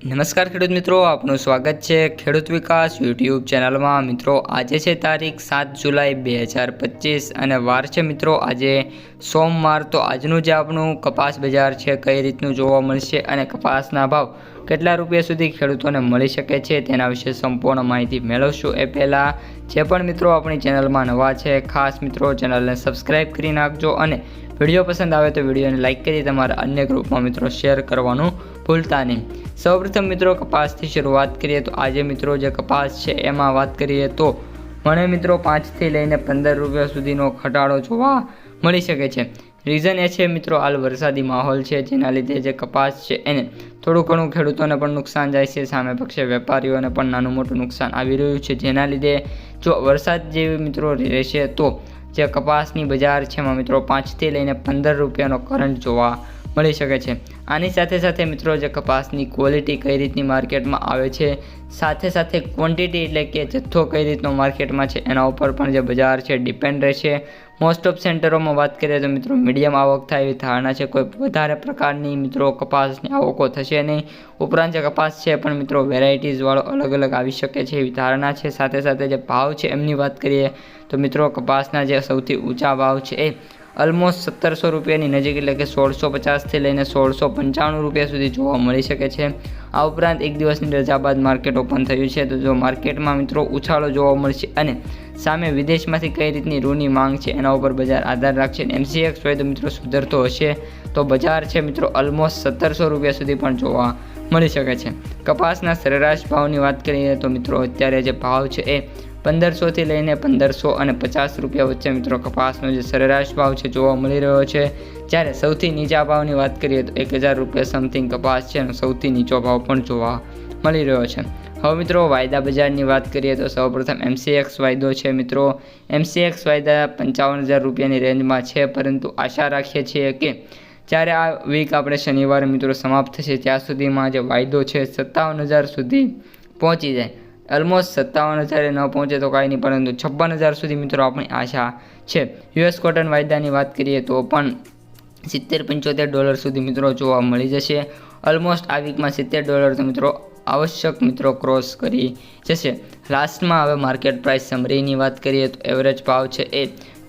નમસ્કાર ખેડૂત મિત્રો, આપનું સ્વાગત છે ખેડૂત વિકાસ યુટ્યુબ ચેનલમાં. મિત્રો, આજે છે તારીખ સાત જુલાઈ બે હજાર પચીસ અને વાર છે મિત્રો, આજે સોમવાર. તો આજનું જે આપણું કપાસ બજાર છે, કઈ રીતનું જોવા મળશે અને કપાસના ભાવ કેટલા રૂપિયા સુધી ખેડૂતોને મળી શકે છે, તેના વિશે સંપૂર્ણ માહિતી મેળવશું. એ પહેલાં, જે પણ મિત્રો આપણી ચેનલમાં નવા છે, ખાસ મિત્રો, ચેનલને સબસ્ક્રાઈબ કરી નાખજો અને વીડિયો પસંદ આવે તો વિડીયોને લાઇક કરી તમારા અન્ય ગ્રુપમાં મિત્રો શેર કરવાનું ભૂલતા નહીં સૌપ્રથમ મિત્રો કપાસથી શરૂઆત કરીએ તો આજે મિત્રો જે કપાસ છે એમાં વાત કરીએ તો મને મિત્રો પાંચથી લઈને પંદર રૂપિયા સુધીનો ઘટાડો જોવા મળી શકે છે. રીઝન એ છે મિત્રો હાલ વરસાદી માહોલ છે, જેના લીધે જે કપાસ છે એને થોડું ઘણું ખેડૂતોને પણ નુકસાન જાય છે, સામે પક્ષે વેપારીઓને પણ નાનું મોટું નુકસાન આવી રહ્યું છે. જેના લીધે જો વરસાદ જેવી મિત્રો રહેશે તો જે કપાસની બજાર છે એમાં મિત્રો પાંચથી લઈને પંદર રૂપિયાનો કરંટ જોવા મળી શકે છે. આની સાથે સાથે મિત્રો જે કપાસની ક્વોલિટી કઈ રીતની માર્કેટમાં આવે છે, સાથે સાથે ક્વોન્ટિટી એટલે કે જથ્થો કઈ રીતનો માર્કેટમાં છે, એના ઉપર પણ જે બજાર છે ડિપેન્ડ રહેશે. મોસ્ટ ઓફ સેન્ટરોમાં વાત કરીએ તો મિત્રો મીડિયમ આવક થાય એવી ધારણા છે. કોઈ વધારે પ્રકારની મિત્રો કપાસની આવકો થશે નહીં. ઉપરાંત જે કપાસ છે પણ મિત્રો વેરાયટીઝવાળો અલગ અલગ આવી શકે છે એવી ધારણા છે. સાથે સાથે જે ભાવ છે એમની વાત કરીએ તો મિત્રો કપાસના જે સૌથી ઊંચા ભાવ છે એ ઓલમોસ્ટ સત્તરસો રૂપિયાની નજીક એટલે કે સોળસો પચાસથી લઈને સોળસો પંચાણું રૂપિયા સુધી જોવા મળી શકે છે. આ ઉપરાંત એક દિવસની રજા બાદ માર્કેટ ઓપન થયું છે. તો જો માર્કેટમાં મિત્રો ઉછાળો જોવા મળશે અને સામે વિદેશમાંથી કઈ રીતની રૂની માંગ છે એના ઉપર બજાર આધાર રાખશે એમસીએક્સ હોય તો મિત્રો સુધરતો હશે. તો બજાર છે મિત્રો ઓલમોસ્ટ સત્તરસો રૂપિયા સુધી પણ જોવા મળી શકે છે. કપાસના સરેરાશ ભાવની વાત કરીએ તો મિત્રો અત્યારે જે ભાવ છે એ પંદરસોથી લઈને પંદરસો અને પચાસ રૂપિયા વચ્ચે મિત્રો કપાસનો જે સરેરાશ ભાવ છે જોવા મળી રહ્યો છે. જ્યારે સૌથી નીચા ભાવની વાત કરીએ તો એક હજાર રૂપિયા સમથિંગ કપાસ છે અને સૌથી નીચો ભાવ પણ જોવા મળી રહ્યો છે. હવે મિત્રો વાયદા બજારની વાત કરીએ તો સૌપ્રથમ એમસીએક્સ વાયદો છે મિત્રો. એમસીએક્સ વાયદા પંચાવન હજાર રૂપિયાની રેન્જમાં છે, પરંતુ આશા રાખીએ છીએ કે જ્યારે આ વીક આપણે શનિવારે મિત્રો સમાપ્ત થશે, ત્યાં સુધીમાં જે વાયદો છે સત્તાવન હજાર સુધી પહોંચી જાય. ઓલમોસ્ટ સત્તાવન હજારે ન પહોંચે તો કાંઈ નહીં, પરંતુ છપ્પન હજાર સુધી મિત્રો આપણી આશા છે. યુએસ કોટન વાયદાની વાત કરીએ તો પણ સિત્તેર પંચોતેર ડોલર સુધી મિત્રો જોવા મળી જશે. ઓલમોસ્ટ આ વીકમાં સિત્તેર ડોલર તો મિત્રો આવશ્યક મિત્રો ક્રોસ કરી જશે. લાસ્ટમાં હવે માર્કેટ પ્રાઇસ સમરીની વાત કરીએ તો એવરેજ ભાવ છે એ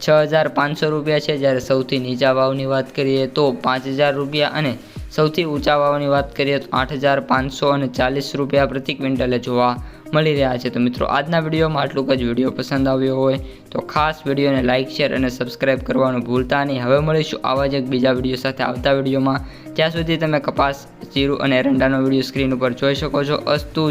છ હજાર પાંચસો રૂપિયા છે. જ્યારે સૌથી નીચા ભાવની વાત કરીએ તો પાંચ હજાર રૂપિયા અને સૌથી ઊંચા ભાવની વાત કરીએ તો આઠ હજાર પાંચસો અને ચાલીસ રૂપિયા પ્રતિ ક્વિન્ટલે જોવા મળી રહ્યા છે. તો મિત્રો, આજના વિડીયોમાં આટલું જ. વીડિયો પસંદ આવ્યો હોય તો ખાસ વિડીયોને લાઇક શેર અને સબસ્ક્રાઇબ કરવાનું ભૂલતા નહીં. હવે મળીશું આવા જ એક બીજા વીડિયો સાથે આવતા વિડીયોમાં. ત્યાં સુધી તમે કપાસ, જીરું અને એરંડાનો વીડિયો સ્ક્રીન ઉપર જોઈ શકો છો. અસ્તુ